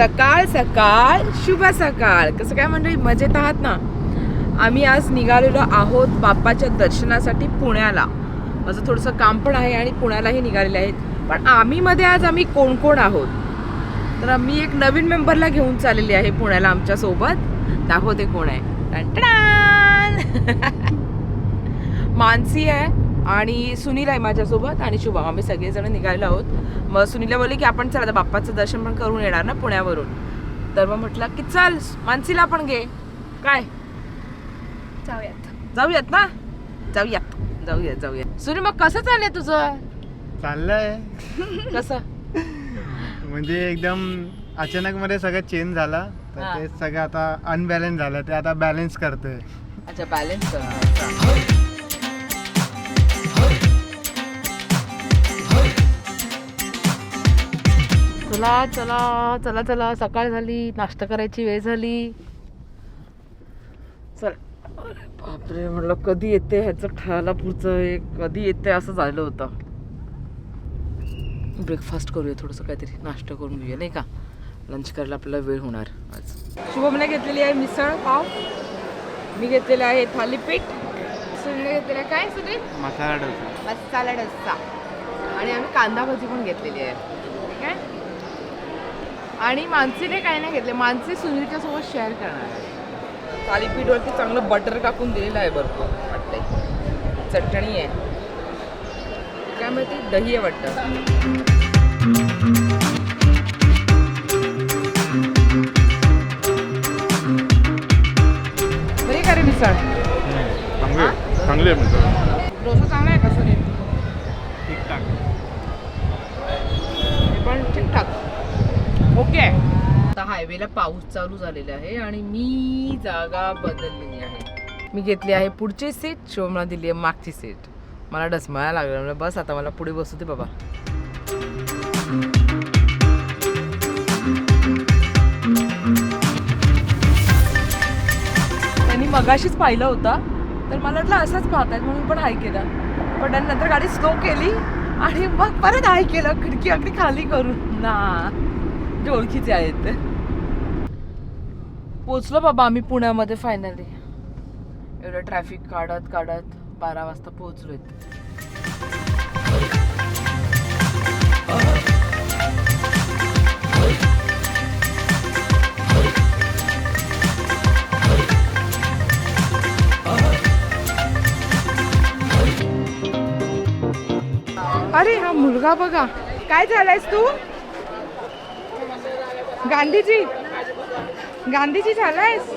सकाळ सकाळ शुभ सकाळ. कसं काय मंडळी? मजेत आहात ना? आम्ही आज निघालेलो आहोत बाप्पाच्या दर्शनासाठी पुण्याला. माझं थोडंसं काम पण आहे आणि पुण्यालाही निघालेले आहेत. पण आम्ही मध्ये आज आम्ही कोण कोण आहोत? तर मी एक नवीन मेंबरला घेऊन चाललेली आहे पुण्याला आमच्यासोबत दाखवते कोण आहे. मानसी आहे. आणि सुनील आहे माझ्यासोबत आणि शुभम आम्ही सगळेजण निघालेलो आहोत. मग सुनीलला बोलले की आपण चला आता बाप्पाचं दर्शन पण करून येणार ना पुण्यावरून. तर मग म्हटलं की चल मानसीला पण घे. काय? जाऊयात. जाऊयात ना? जाऊयात जाऊयात जाऊयात. सुनील मग कसं चाललंय तुझं? चाललंय. कसं? म्हणजे एकदम अचानक मध्ये सगळं चेंज झाला. तर हा. ते सगळं आता अनबॅलन्स झालं. ते आता बॅलन्स करतोय. अच्छा बॅलन्स चला चला चला चला. सकाळ झाली नाश्ता करायची वेळ झाली. चल. अरे बापरे म्हटलं कधी येते? ह्याचं खायला पुढचं हे कधी येते असं झालं होतं. ब्रेकफास्ट करूया थोडंसं काहीतरी. नाश्ता करून घेऊया नाही का? लंच करायला आपल्याला वेळ होणार आज. शुभमने घेतलेली आहे मिसळ पाव. मी घेतलेलं आहे थालीपीठ सुनीलने घेतलेलं आहे काय सुनील? मसाला डोसा. मसाला डोसा. आणि आम्ही कांदा भाजी पण घेतलेली आहे. आणि मानसीने काय नाही घेतले. मानसी सुनीलच्या सोबत शेअर करणार आहे. थालीपीठवरती चांगलं बटर टाकून दिलेलं आहे भरपूर वाटतंय. चटणी आहे. काय माहिती दही आहे वाटतं. बरी का रे मिसळ चांगले चांगले आहे म्हणतो डोसा चांगला आहे का सुनील? ठीकठाक. हे पण ठीकठाक. ओके. आता हायवेला पाऊस चालू झालेला आहे आणि मी जागा बदललेली आहे. मी घेतली आहे पुढची सीट शोभना दिली आहे मागची सीट. मला डसमायला लागलं. बस आता मला पुढे बसू दे बाबा. त्यांनी मगाशीच पाहिलं होतं. तर मला वाटलं असंच पाहतायत म्हणून पण हाय केलं. पण त्यांनी नंतर गाडी स्लो केली आणि मग परत हाय केलं. खिडकी अगदी खाली करून. ना. जे ओळखीचे आहेत पोचलो बाबा आम्ही पुण्यामध्ये फायनली एवढं ट्रॅफिक काढत काढत बारा वाजता पोहोचलोय. अरे हा मुलगा बघा. काय झालायस तू? गांधीजी. गांधीजी झालायस?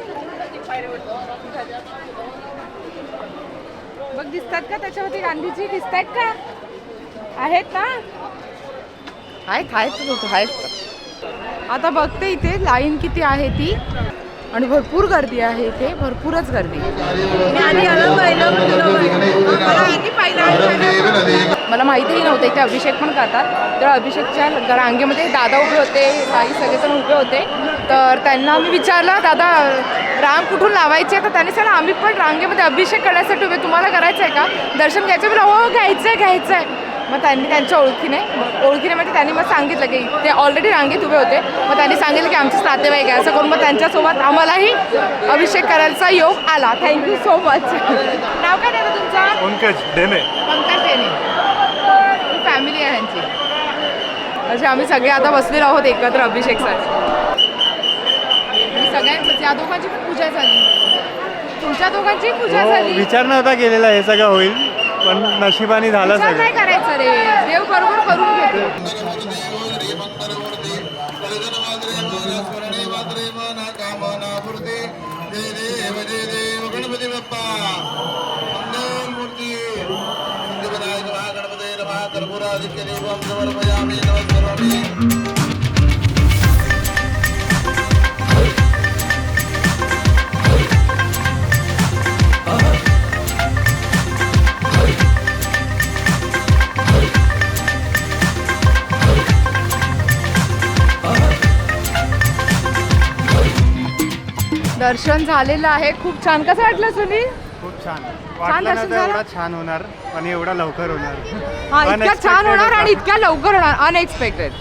बघ दिसतात का त्याच्यावरती गांधीजी? दिसत आहेत का? आहेत ना? आहेत आहेत आहेत. आता बघते इथे लाईन किती आहे ती. आणि भरपूर गर्दी आहे इथे भरपूरच गर्दी. मी आधी आलं पाहिलं मला मला माहितीही नव्हतं इथे अभिषेक पण करतात. तर अभिषेकच्या रांगेमध्ये दादा उभे होते काही सगळेजण उभे होते. तर त्यांना मी विचारलं दादा रांग कुठून लावायची तर त्यांनी सांगितलं आम्ही पण रांगेमध्ये अभिषेक करण्यासाठी उभे. तुम्हाला करायचं आहे का? दर्शन घ्यायचं मी हो घ्यायचं आहे घ्यायचं आहे मग त्यांनी त्यांच्या ओळखीने ओळखीने म्हणजे त्यांनी मग सांगितलं की ते ऑलरेडी रांगेत उभे होते. मग त्यांनी सांगितलं की आमचेच नातेवाईक आहे. असं करून मग त्यांच्यासोबत आम्हालाही अभिषेक करायचा योग आला. थँक्यू सो मच नाव काय दादा तुमचं? पंकज डेने पंकज टेने फॅमिली आहे यांची असे आम्ही सगळे आता बसलेलो आहोत एकत्र अभिषेकसाठी आणि सगळ्यांचंच या दोघांची पण पूजा झाली. तुमच्या दोघांची पूजा हो, झाली. विचार नव्हता केलेला हे सगळं होईल. पण नशिबाने झालं सगळं. नाही करायचं रे. देव बरोबर करून घेतो. समर्पयामि नमस्करोमि दर्शन झालेलं आहे. खूप छान. कसं वाटलं सुनील छान. वाटलं दर्शन नव्हतं झालं? एवढा छान होणार पण एवढा लवकर होणार. हा इतक्या छान Unexpected होणार होता. आणि इतक्या लवकर होणार. अनएक्सपेक्टेड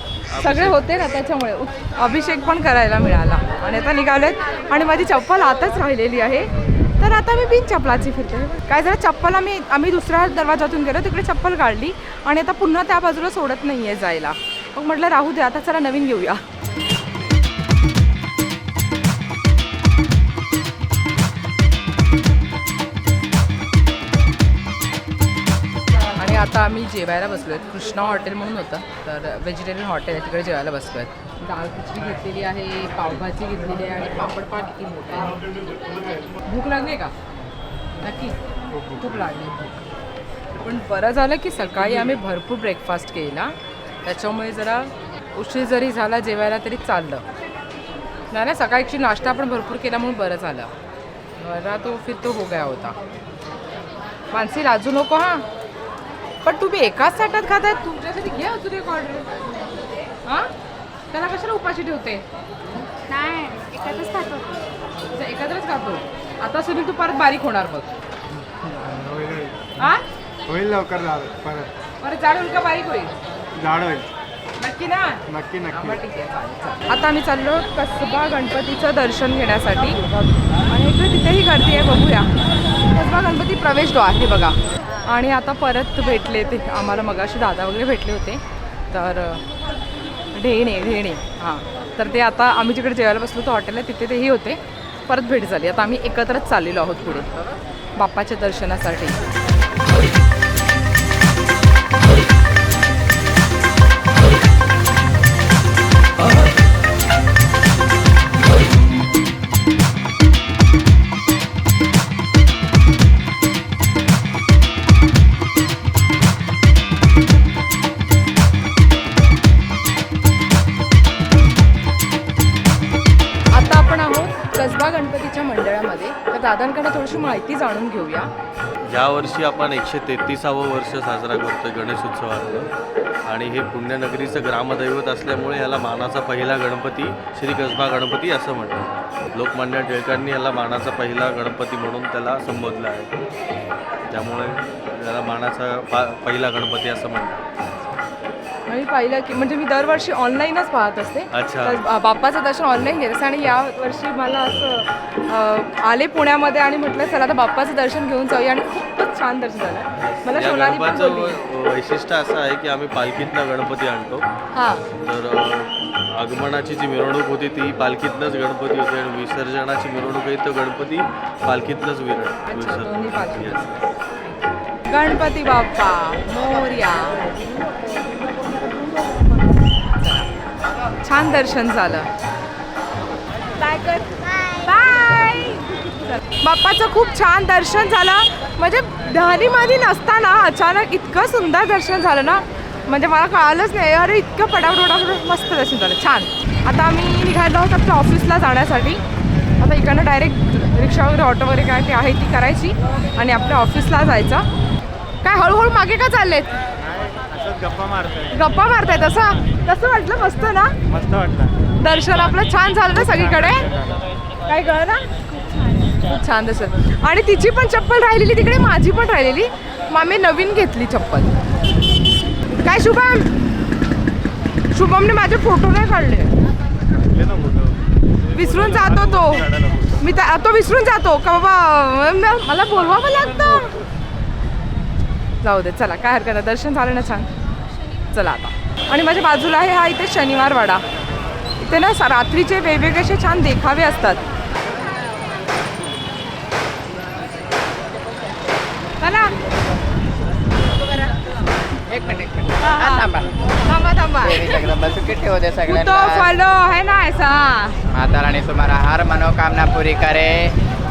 सगळे होते ना त्याच्यामुळे. अभिषेक पण करायला मिळाला. आणि आता निघालेत. आणि माझी चप्पल आताच राहिलेली आहे. तर आता मी बिन चप्पलाची फिरते. काय झालं? चप्पल आम्ही आम्ही दुसऱ्या दरवाजातून गेलो. तिकडे चप्पल काढली. आणि आता पुन्हा त्या बाजूला सोडत नाही आहे जायला. मग म्हटलं राहू दे. आता चला नवीन घेऊया. आम्ही जेवायला बसलो आहेत कृष्णा हॉटेल म्हणून होतं. तर व्हेजिटेरियन हॉटेल आहे तिकडे जेवायला बसलो आहेत दाल खिचडी घेतलेली आहे पावभाजी घेतलेली आहे आणि पापड पाट किती मोठा आहे भूक लागली का? नक्की. खूप लागली. भूक पण बरं झालं की सकाळी आम्ही भरपूर ब्रेकफास्ट केला. त्याच्यामुळे जरा उशीर जरी झाला जेवायला तरी चाललं. नाही ना सकाळची नाश्ता पण भरपूर केला म्हणून बरं झालं. बरा तो फिर तो हो गया होता. मानसी लाजू नको हां? पण तुम्ही एकाच ताटात खाताय तुमच्यासाठी घे अजून एक ऑर्डर हां? त्याला कशाला उपाशी ठेवते? नाही एकातच खातो. खातो. आता सुनील तू परत बारीक होणार बघ. होईल हा? होईल लवकर झालं परत. परत जाड होईल का बारीक होईल? जाड होईल. नक्की ना? नक्की नक्की. आता आम्ही चाललो कसबा गणपतीचं दर्शन घेण्यासाठी. आणि इकडे तिथेही गर्दी आहे बघूया. कसबा गणपती प्रवेशद्वार हे बघा. आणि आता परत भेटले ते. आम्हाला मगाशी दादा वगैरे भेटले होते. तर ढेणे ढेणे. हां. तर ते आता आम्ही जिकडे जेवायला बसलो होतो हॉटेल आहे तिथे तेही होते. परत भेट झाली. आता आम्ही एकत्रच चाललेलो आहोत पुढे. बाप्पाच्या दर्शनासाठी. माहिती जाणून घेऊया. यावर्षी आपण एकशे तेहतीसावं वर्ष साजरा करतो गणेश उत्सवाचं आणि हे पुण्यनगरीचं ग्रामदैवत असल्यामुळे याला मानाचा पहिला गणपती श्री कसबा गणपती असं म्हणतात. लोकमान्य टिळकांनी याला मानाचा पहिला गणपती म्हणून त्याला संबोधलं आहे. त्यामुळे याला मानाचा पा पहिला गणपती असं म्हणतात. आणि पाहिलं की म्हणजे मी दरवर्षी ऑनलाईनच पाहत असते. अच्छा. तर बा- बाप्पाचं दर्शन ऑनलाईन घेत असते आणि या वर्षी मला असं अं, आले पुण्यामध्ये आणि म्हटलं चला आता बाप्पाचं दर्शन घेऊन जाऊया. आणि खूपच छान दर्शन झालं. मला या सोनाली पण गणपाचं बोलली. वै- वैशिष्ट्य असं आहे की आम्ही पालखीतनं गणपती आणतो. हां. तर अ, आगमनाची जी मिरवणूक होती ती पालखीतनंच गणपती होती आणि विसर्जनाची मिरवणूक आहे तो गणपती पालखीतनंच विर दोन्ही पालखी. विसर्जन गणपती बाप्पा मोर्या. छान दर्शन झालं. बाय बाप्पाचं खूप छान दर्शन झालं. म्हणजे दहलीमध्ये नसताना अचानक इतकं सुंदर दर्शन झालं ना. म्हणजे मला कळालंच नाही अरे इतकं पटापट मस्त दर्शन झालं. छान. आता आम्ही निघालो आहोत आपल्या ऑफिसला जाण्यासाठी. आता इकडनं डायरेक्ट रिक्षा वगैरे ऑटो वगैरे काय ते आहे ती करायची आणि आपल्या ऑफिसला जायचं. काय हळूहळू मागे का चाललेत? गप्पा मारतोय. गप्पा मारतायत असं तसं वाटलं मस्त ना? मस्त वाटलं. दर्शन आपलं छान झालं ना सगळीकडे? काय कळ ना? खूप छान दर्शन आणि तिची पण चप्पल राहिलेली तिकडे माझी पण राहिलेली. आम्ही नवीन घेतली चप्पल. काय शुभम? शुभमने माझे फोटो नाही काढले. विसरून जातो तो. मी त्या- तो विसरून जातो. का बाबा म- मला बोलवावं लागतं? जाऊ दे चला काय हरकत नाही. दर्शन झालं ना छान. चला आता. आणि माझ्या बाजूला आहे हा इथे शनिवार वाडा इथे ना रात्रीचे वेगवेगळे असे छान देखावे असतात. चला. एक मिनिट एक मिनिट. हा, हा. थांबा. थांबा थांबा. देवी जगदंबा सुखी ठेवू दे तू तो सगळ्यांना फॉलो है ना ऐसा. माता रानी तुम्हारा हर मनोकामना पूरी करे.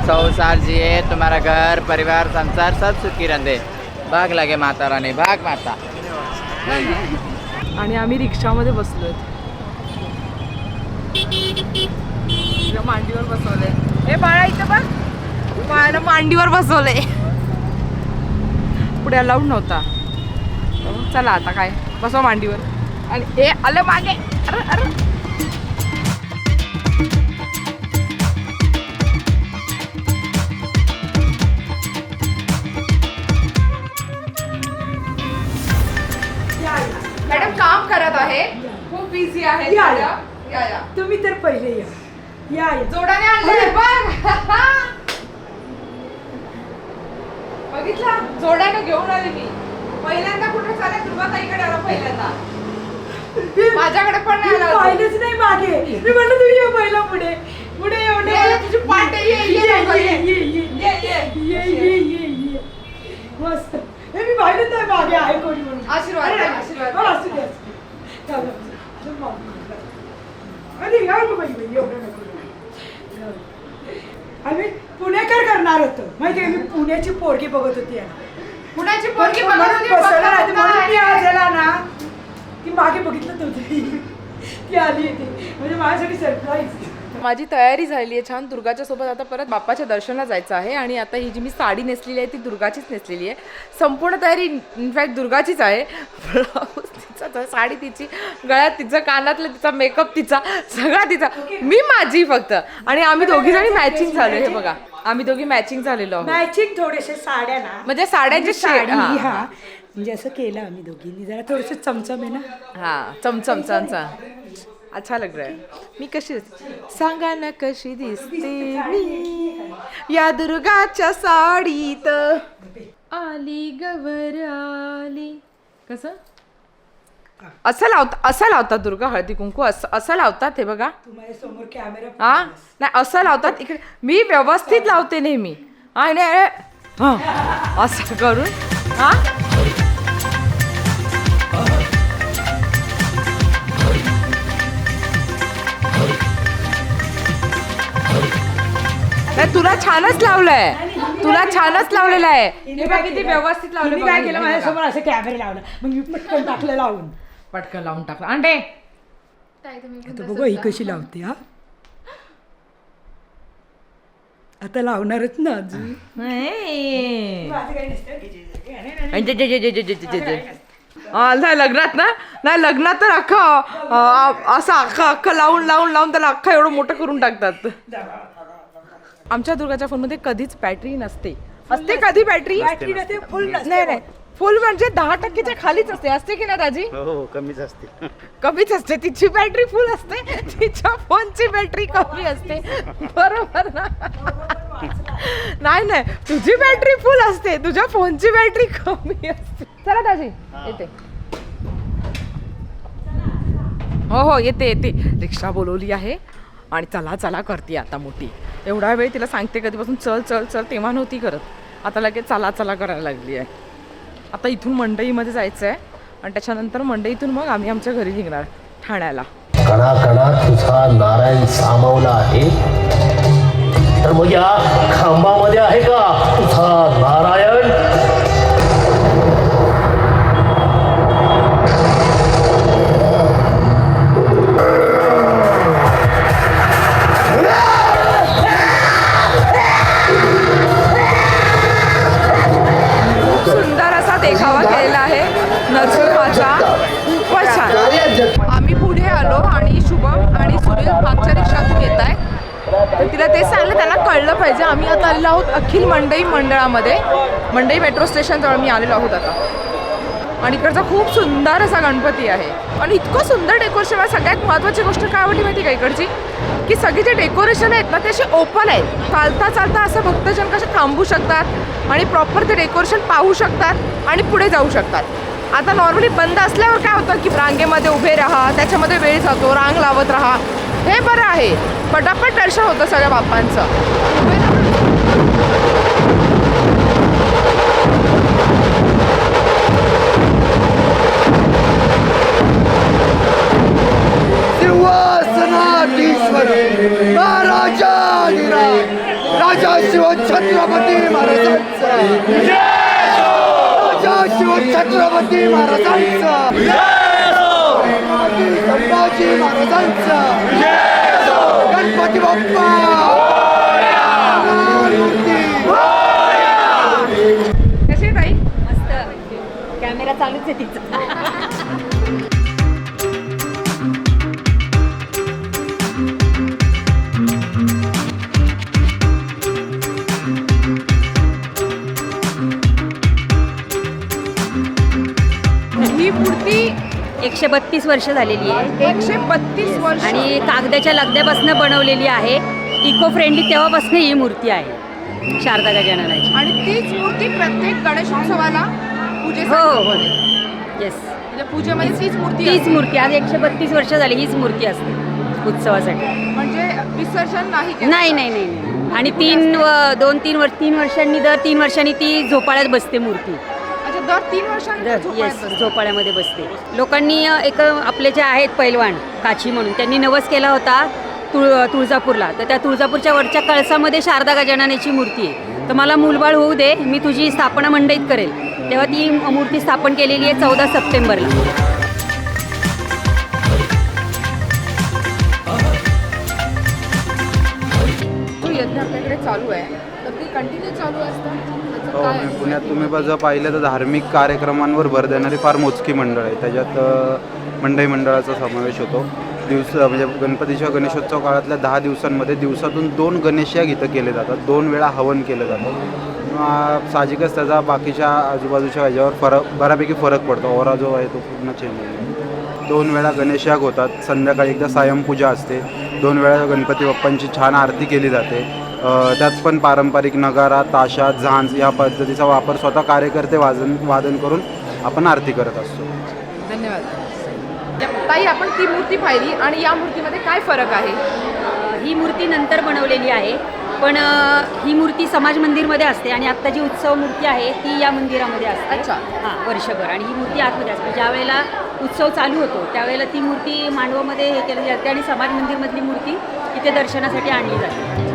सौ साल जिए तुम्हारा घर परिवार संसार सब सुखी रहे भाग लगे माता रानी भाग माता आणि आम्ही रिक्षामध्ये बसलो आहेत मांडीवर बसवलंय. हे बाळा इथं बघ बाळाला मांडीवर बसवलंय. पुढे अलाउड नव्हता. चला आता काय? बसवा मांडीवर. आणि हे आलं मागे. अरे अरे. आहे खूप बिझी तर पहिले या. या या. जोडाने आणलंय बघ. बघितलं? जोड्याने घेऊन आले मी. पहिल्यांदा कुठे चालेल? दुर्गाताईकडे आला पहिल्यांदा. माझ्याकडे पण नाही आला. पाहिलंच नाही मागे. मी म्हणलं तू ये पहिला पुढे. पुढे ये, ये, तुझी पाठ ये, ये, ये, ये, ये. ये, ये. ये, ये. ये ये ये ये. मस्त. हे मी पाहिलंच नाही मागे. आहे कोणी म्हणून. आशीर्वाद आशीर्वाद हो, द्या. असू अरे आम्ही पुणेकर करणार होतो. माहिती मी पुण्याची पोरगी बघत होती पुण्याची पोरगी ना ती मागे बघितलं तुझी ती आली होती. म्हणजे माझ्यासाठी सरप्राईज माझी तयारी झाली आहे छान दुर्गाच्या सोबत आता परत बाप्पाच्या दर्शनाला जायचं आहे आणि आता ही जी मी साडी नेसलेली आहे ती दुर्गाचीच नेसलेली आहे. संपूर्ण तयारी इनफॅक्ट दुर्गाचीच आहे. तिचा साडी तिची गळ्यात तिचं कानातलं तिचा मेकअप तिचा सगळा तिचा. मी माझी फक्त. आणि आम्ही दोघी जणी मॅचिंग झालो हे बघा. आम्ही दोघी मॅचिंग झालेलो आहोत. मॅचिंग थोडेसे साड्या ना. म्हणजे साड्यांचे शेड साडी हा. म्हणजे असं केलं आम्ही दोघींनी. जरा थोडस चमचम आहे ना? हा चमचम चमचा अच्छा लग रहा है। मी कशी सांगा ना कशी दिसते मी? या दुर्गाच्या साडीत. आली गवर आली. कसं? असं लावता असं लावतात दुर्गा हळदी कुंकू? असं असं लावतात हे बघा. तू समोर कॅमेरा हा? नाही असं लावतात इकडे. मी व्यवस्थित लावते नेहमी. आणि हा असं करून. हा? तुला छानच लावलंय. तुला छानच लावलेलं आहे. किती व्यवस्थित लावलं काय केलं? माझ्यासमोर असं कॅमेरे मग मी पटकन टाकलं लावून. पटकन लावून टाकलं. अंडे! आता बघू ही कशी लावते हा? आता लावणारच ना अजून. नाही. लग्नात ना? नाही लग्नात तर अख्खा असं अख्खा अख्खा लावून लावून लावून त्याला अख्खा एवढं मोठं करून टाकतात. आमच्या दुर्गाच्या फोनमध्ये कधीच बॅटरी नसते. असते कधी बॅटरी बॅटरी नसते फुल नाही नाही. फुल म्हणजे दहा टक्केच्या खालीच असते. असते की ना दाजी? हो कमीच असते. कमीच असते. तिची बॅटरी फुल असते. तिच्या फोनची बॅटरी कमी असते. बरोबर ना? नाही नाही. तुझी बॅटरी फुल असते. तुझ्या फोनची बॅटरी कमी असते. चला दाजी. येते. हो हो येते येते. रिक्षा बोलवली आहे. आणि चला चला करते आता मोठी. एवढा वेळ तिला सांगते कधीपासून चल चल चल तेव्हा नव्हती करत. आता लगेच चला चला करायला लागली आहे. आता इथून मंडईमध्ये जायचं आहे आणि त्याच्यानंतर मंडईतून मग आम्ही आमच्या घरी निघणार ठाण्याला. कणाकणात तुझा नारायण सामावला आहे. तर मग या खांबामध्ये आहे का? तुझा स्टेशनजवळ मी आलेलो आहोत आता. आणि इकडचा खूप सुंदर असा गणपती आहे. आणि इतकं सुंदर डेकोरेशन आहे. सगळ्यात महत्त्वाची गोष्ट काय आवडली माहिती का इकडची? की सगळी जे डेकोरेशन आहेत ना ते असे ओपन आहेत. चालता चालता असं भक्तजन कसे थांबू शकतात आणि प्रॉपर ते डेकोरेशन पाहू शकतात आणि पुढे जाऊ शकतात. आता नॉर्मली बंद असल्यावर काय होतं की रांगेमध्ये उभे राहा त्याच्यामध्ये वेळ जातो रांग लावत राहा. हे बरं आहे. पटापट दर्शन होतं सगळ्या बाप्पांचं. सिंहासनाधीश्वर महाराजा राजा शिव छत्रपती महाराजांचा। राजा शिव छत्रपती महाराजांचा। संभाजी महाराजांचा। गणपती बाप्पा। कॅमेरा चालूच आहे तिचा. एकशे बत्तीस वर्ष झालेली आहे. एकशे बत्तीस वर्ष. आणि कागदाच्या लगद्यापासून बनवलेली आहे. इको फ्रेंडली तेव्हापासून ही मूर्ती आहे. शारदा गजाननाची. आणि तीच मूर्ती प्रत्येक गणेशोत्सवाला पूजे हो हो. येस म्हणजे पूजेमध्ये तीच मूर्ती तीच. मूर्ती. आज एकशे बत्तीस वर्ष झाली हीच मूर्ती असते उत्सवासाठी. म्हणजे विसर्जन नाही. नाही नाही नाही. आणि तीन दोन तीन वर्ष तीन वर्षांनी दर तीन वर्षांनी ती झोपाळ्यात बसते मूर्ती. दर तीन वर्षांनी येस. झोपाळ्यामध्ये बसते. लोकांनी एक आपले जे आहेत पैलवान काची म्हणून त्यांनी नवस केला होता तुळ तुळजापूरला. तर त्या तुळजापूरच्या वरच्या कळसामध्ये शारदा गजाननाची मूर्ती आहे. तर मला मूलबाळ होऊ दे मी तुझी स्थापना मंडईत करेल. तेव्हा ती मूर्ती स्थापन केलेली आहे चौदा सप्टेंबरला. चालू आहे. तर ती कंटिन्यू चालू असतं. त्याचं हो काय पुण्यात तुम्ही ब- जर पाहिलं तर धार्मिक कार्यक्रमांवर भर देणारी फार मोजकी मंडळ आहे. त्याच्यात अ, मंडई मंडळाचा समावेश होतो. दिवस म्हणजे गणपतीच्या गणेशोत्सव काळातल्या दहा दिवसांमध्ये दिवसातून दोन गणेश या इथं केले जातात. दोन वेळा हवन केलं जातं. अ, साहजिकच त्याचा बाकीच्या आजूबाजूच्या ह्याच्यावर फरक बऱ्यापैकी फरक पडतो. ओरा जो आहे तो पूर्ण चेंज होतो दोन वेळा गणेश याग होतात. संध्याकाळी एकदा सायंपूजा असते. दोन वेळा गणपती बाप्पांची छान आरती केली जाते. त्यात पण पारंपरिक नगारा ताशा झांज या पद्धतीचा वापर स्वतः कार्यकर्ते वाजन वादन करून आपण आरती करत असतो. धन्यवाद. ताई आपण ती मूर्ती पाहिली आणि या मूर्तीमध्ये काय फरक आहे? ही मूर्ती नंतर बनवलेली आहे पण ही मूर्ती समाज मंदिरमध्ये असते आणि आत्ता जी उत्सव मूर्ती आहे ती या मंदिरामध्ये असते. अच्छा. हां वर्षभर. आणि ही मूर्ती आतमध्ये असते. ज्या वेळेला उत्सव चालू होतो त्यावेळेला ती मूर्ती मांडवामध्ये हे केली जाते आणि समाज मंदिरमधली मूर्ती इथे दर्शनासाठी आणली जाते.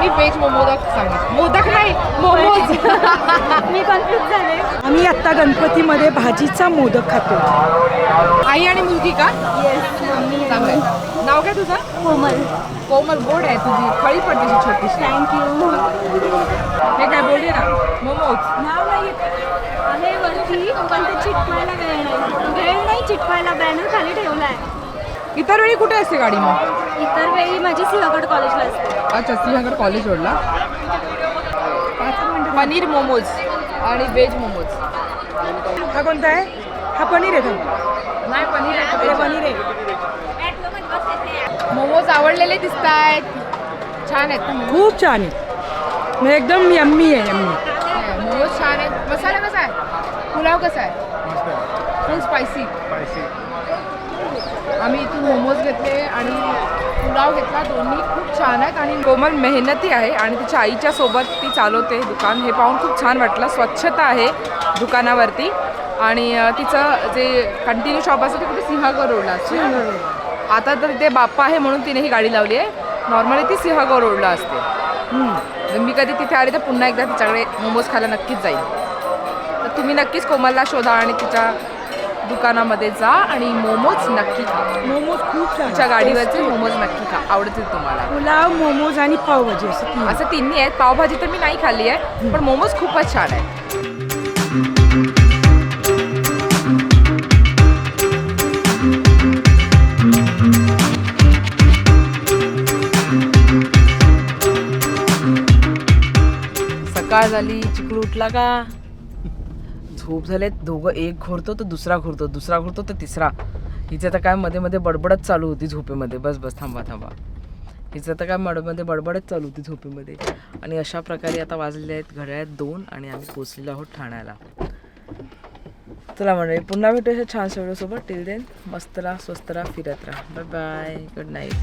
आणि व्हेज मोदक सांगितलं. मोदक नाही मोमोज. मी कन्फ्युज झाले. आम्ही आत्ता गणपतीमध्ये भाजीचा मोदक खातो. आई आणि मुलगी का? चांगलं आहे. नाव काय तुझं? कोमल. कोमल गोड आहे तुझी. खळी पडते छोटीशी. थँक्यू हे काय बोलली ना? मोमोज. नाव नाही आहे वरती पण ते चिटकवायला वेळ नाही. वेळ नाही चिटकवायला. बॅनर खाली ठेवलाय. इतर वेळी कुठे असते गाडी मग? इतर वेळी माझी सिंहगड कॉलेजला असते. अच्छा सिंहगड कॉलेज रोडला. पनीर मोमोज आणि व्हेज मोमोज. हा कोणता आहे? हा पनीर आहे तो. नाही पनीर हे आहे पनीर आहे. मोमोज आवडलेले दिसत आहेत छान आहेत. ना मोमोज? खूप छान आहे म्हणजे एकदम यम्मी आहे यम्मी. मोमोज छान आहेत. मसाला कसा आहे? पुलाव कसा आहे? फुल स्पायसी आम्ही इथून मोमोज घेतले आणि पुलाव घेतला. दोन्ही खूप छान आहेत आणि कोमल मेहनती आहे आणि तिच्या आईच्या सोबत ती चालवते दुकान. हे पाहून खूप छान वाटलं. स्वच्छता आहे दुकानावरती. आणि तिचं जे कंटिन्यू शॉप असतं ते कुठे? सिंहगड रोडला असते. आता तर ते बाप्पा आहे म्हणून तिने ही गाडी लावली आहे. नॉर्मली ती सिंहगड रोडला असते. जर मी कधी तिथे आले तर पुन्हा एकदा तिच्याकडे मोमोज खायला नक्कीच जाईल. तर तुम्ही नक्कीच कोमलला शोधा आणि तिच्या दुकानामध्ये जा आणि मोमोज नक्की खा. मोमोज खूप छान तिच्या गाडीवरचे मोमोज नक्की खा. आवडतील तुम्हाला. पुलाव मोमोज आणि पावभाजी असं तीन. असं तिन्ही आहेत. पावभाजी तर मी नाही खाल्ली आहे पण मोमोज खूपच छान आहे सकाळ झाली. चिकलू उठला का? खूप झालेत. दोघं एक घोरतो तर दुसरा घोरतो. दुसरा घोरतो तर तिसरा. हिचं तर काय मध्ये मध्ये बडबडच चालू होती झोपेमध्ये. बस बस थांबा थांबा. हिचं तर काय मडमध्ये बडबडच चालू होती झोपेमध्ये. आणि अशा प्रकारे आता वाजलेले आहेत घड्याळ्यात दोन आणि आम्ही पोचलेलो आहोत ठाण्याला. चला म्हणजे पुन्हा भेटू अशा छान व्हिडिओसोबत. टिल देन मस्त राहा स्वस्त राहा फिरत राहा. Bye bye good night